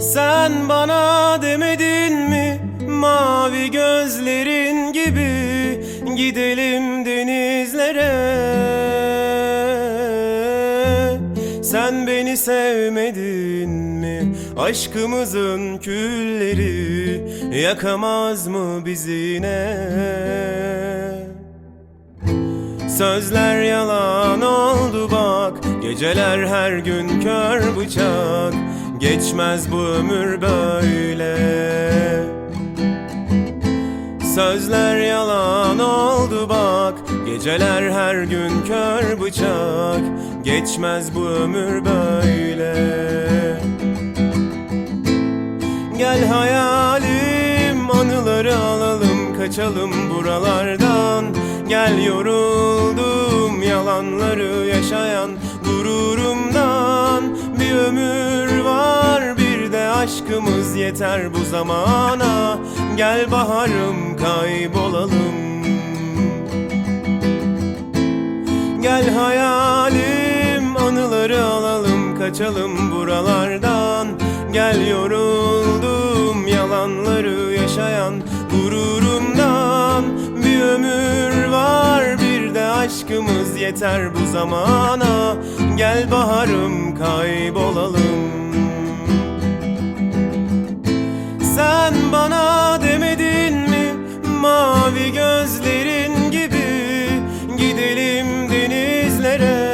Sen bana demedin mi mavi gözlerin gibi? Gidelim denizlere. Sen beni sevmedin mi? Aşkımızın külleri yakamaz mı bizi yine? Sözler yalan oldu bak Geceler her gün kör bıçak Geçmez bu ömür böyle. Sözler yalan oldu bak. Geceler her gün kör bıçak. Geçmez bu ömür böyle. Gel hayalim anıları alalım kaçalım buralardan. Gel yoruldum yalanları yaşayan gururumdan de aşkımız yeter bu zamana. Gel baharım kaybolalım. Gel hayalim anıları alalım kaçalım buralardan. Gel yoruldum yalanları yaşayan gururumdan Bir ömür var bir de aşkımız yeter bu zamana. Gel baharım kaybolalım mavi gözlerin gibi gidelim denizlere.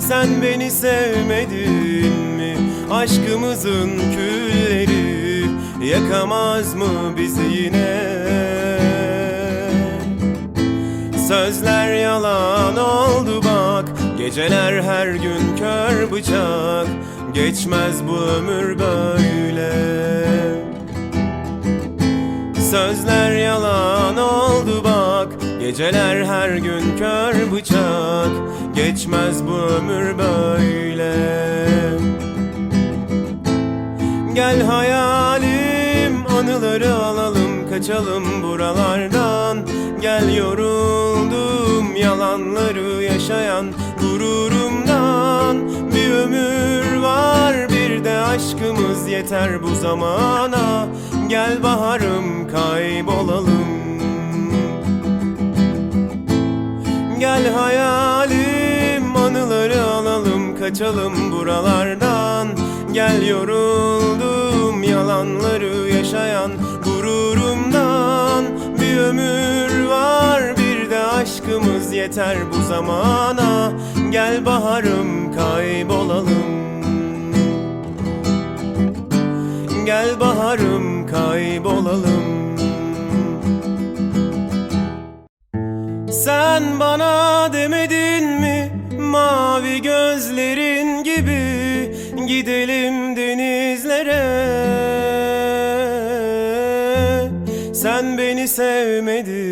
Sen beni sevmedin mi? Aşkımızın külleri yakamaz mı bizi yine? Sözler yalan oldu bak Geceler her gün kör bıçak. Geçmez bu ömür böyle Sözler yalan oldu bak. Geceler her gün kör bıçak. Geçmez bu ömür böyle. Gel hayalim anıları alalım kaçalım buralardan. Gel yoruldum yalanları yaşayan gururumdan. Bir ömür var bir de aşkımız yeter bu zamana Gel baharım kaybolalım. Gel hayalim anıları alalım kaçalım buralardan. Gel yoruldum yalanları yaşayan gururumdan. Bir ömür var bir de aşkımız yeter bu zamana. Gel baharım kaybolalım Gel baharım kaybolalım. Sen bana demedin mi mavi gözlerin gibi? Gidelim denizlere. Sen beni sevmedin